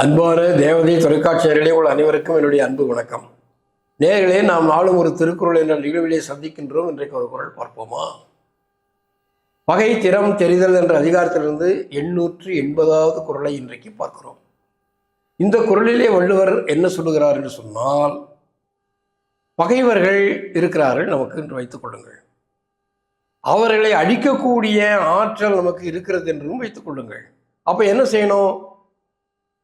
அன்பான தேவதை தொலைக்காட்சியர்களே உள்ள அனைவருக்கும் என்னுடைய அன்பு வணக்கம். நேர்களே நாம் நாளும் ஒரு திருக்குறள் என்ற நிகழ்விலே சந்திக்கின்றோம். இன்றைக்கு ஒரு குரல் பார்ப்போமா? பகை திறம் தெரிதல் என்ற அதிகாரத்திலிருந்து எண்ணூற்று எண்பதாவது குரலை இன்றைக்கு பார்க்கிறோம். இந்த குரலிலே வள்ளுவர் என்ன சொல்லுகிறார் என்று சொன்னால் பகைவர்கள் இருக்கிறார்கள் நமக்கு என்று வைத்துக் கொள்ளுங்கள். அவர்களை அழிக்கக்கூடிய ஆற்றல் நமக்கு இருக்கிறது என்றும் வைத்துக் கொள்ளுங்கள். அப்போ என்ன செய்யணும்?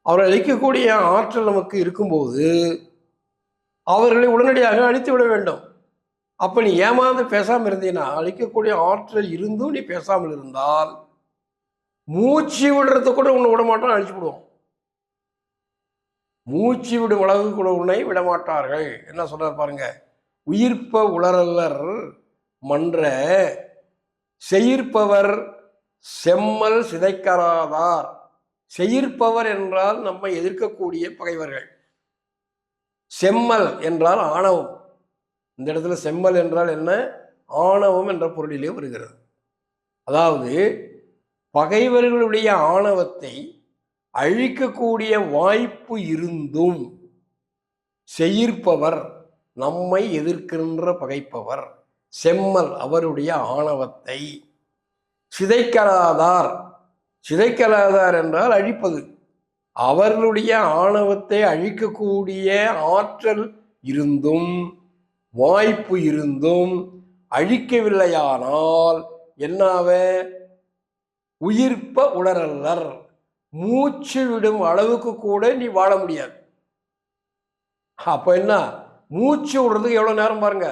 அவரை அழிக்கக்கூடிய ஆற்றல் நமக்கு இருக்கும்போது அவர்களை உடனடியாக அழித்து விட வேண்டும். அப்போ நீ ஏமாந்து பேசாமல் இருந்தீன்னா அழிக்கக்கூடிய ஆற்றல் இருந்தும் நீ பேசாமல் இருந்தால் மூச்சு விடுறது கூட உன்னை விடமாட்டோம் அழிச்சு விடுவோம் மூச்சு விடும் அளவுக்கு கூட உன்னை விடமாட்டார்கள். என்ன சொல்கிறார் பாருங்க. உயிர்ப்ப உளரல்லர் மன்ற செயிர்ப்பவர் செம்மல் சிதைக்கராதார். செயிர்ப்பவர் என்றால் நம்மை எதிர்க்கக்கூடிய பகைவர்கள். செம்மல் என்றால் ஆணவம். இந்த இடத்துல செம்மல் என்றால் என்ன? ஆணவம் என்ற பொருளிலே வருகிறது. அதாவது பகைவர்களுடைய ஆணவத்தை அழிக்கக்கூடிய வாய்ப்பு இருந்தும் செயிர்ப்பவர் நம்மை எதிர்க்கின்ற பகைப்பவர் செம்மல் அவருடைய ஆணவத்தை சிதைக்கலாதார். சிதைக்கலாதார் என்றால் அழிப்பது. அவர்களுடைய ஆணவத்தை அழிக்கக்கூடிய ஆற்றல் இருந்தும் வாய்ப்பு இருந்தும் அழிக்கவில்லையானால் என்னாவ? உயிர்ப்ப உடரல்லர் மூச்சு விடும் அளவுக்கு கூட நீ வாழ முடியாது. அப்போ என்ன? மூச்சு விடுறதுக்கு எவ்வளோ நேரம் பாருங்க.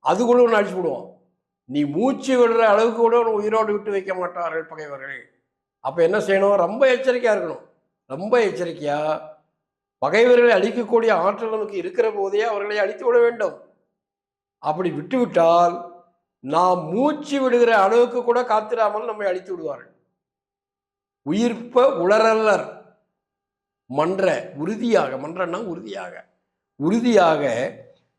அது கூட ஒன்று அழிச்சு விடுவோம் நீ மூச்சு விடுற அளவுக்கு கூட உன்னை உயிரோடு விட்டு வைக்க மாட்டார்கள் பகைவர்கள். அப்போ என்ன செய்யணும்? ரொம்ப எச்சரிக்கையாக இருக்கணும். ரொம்ப எச்சரிக்கையாக பகைவர்களை அழிக்கக்கூடிய ஆற்றல் நமக்கு இருக்கிற போதே அவர்களை அழித்து விட வேண்டும். அப்படி விட்டுவிட்டால் நாம் மூச்சு விடுகிற அளவுக்கு கூட காத்திராமல் நம்மை அழித்து விடுவார்கள். உயிர்ப்ப உளரல்லர் மன்ற உறுதியாக மன்றன்னா உறுதியாக. உறுதியாக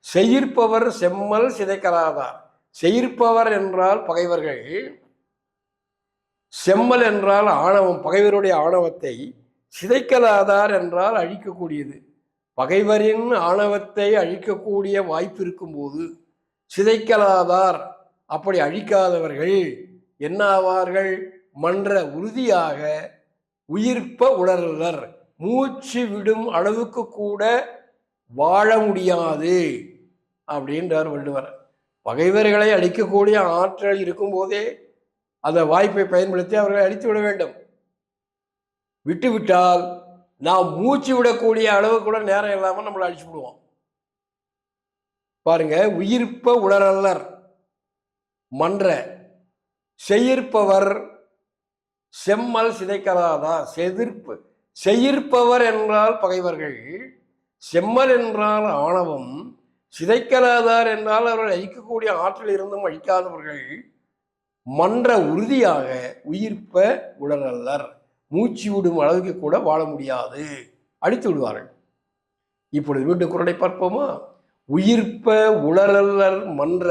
செயிர்ப்பவர் செம்மல் சிதைக்கலாதார். செயிர்ப்பவர் என்றால் பகைவர்கள் செம்மல் என்றால் ஆணவம் பகைவருடைய ஆணவத்தை சிதைக்கலாதார் என்றால் அழிக்கக்கூடியது. பகைவரின் ஆணவத்தை அழிக்கக்கூடிய வாய்ப்பு இருக்கும்போது சிதைக்கலாதார் அப்படி அழிக்காதவர்கள் என்னாவார்கள்? மன்ற உறுதியாக உயிர்ப்ப உணர்வர் மூச்சு விடும் அளவுக்கு கூட வாழ முடியாது அப்படின்றார் வள்ளுவர். பகைவர்களை அழிக்கக்கூடிய ஆற்றல் இருக்கும்போதே அந்த வாய்ப்பை பயன்படுத்தி அவர்களை அழித்து விட வேண்டும். விட்டுவிட்டால் நாம் மூச்சு விடக்கூடிய அளவு கூட நேரம் இல்லாமல் நம்மளை அழிச்சு விடுவோம். பாருங்க உயிர்ப்ப உணரல்லர் மன்ற செயிர்ப்பவர் செம்மல் சிதைக்கலாதா செதிர்ப்பு. செயிர்ப்பவர் என்றால் பகைவர்கள் செம்மல் என்றால் ஆணவம் சிதைக்கலாதார் என்றால் அவர்கள் அழிக்கக்கூடிய ஆற்றல் இருந்தும் அழிக்காதவர்கள். மன்ற உறுதியாக உயிர்ப்ப உடலல்லர். மூச்சு விடும் அளவுக்கு கூட வாழ முடியாது. அடித்து விடுவார்கள். இப்பொழுது மீண்டும் குரலை பார்ப்போமா? உயிர்ப்ப உளரல்லர் மன்ற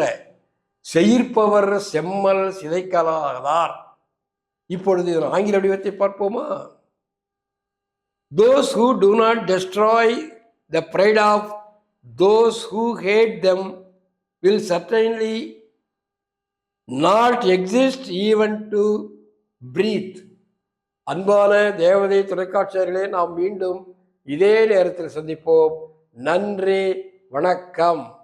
செயிர்ப்பவர் செம்மல் சிதைக்கலாதார். இப்பொழுது இதன் ஆங்கில வடிவத்தை பார்ப்போமா? Those who do not destroy the pride of those who hate them will certainly not exist even to breathe அன்பான தேவதை தொலைக்காட்சியர்களே நாம் மீண்டும் இதே நேரத்தில் சந்திப்போம். நன்றி வணக்கம்.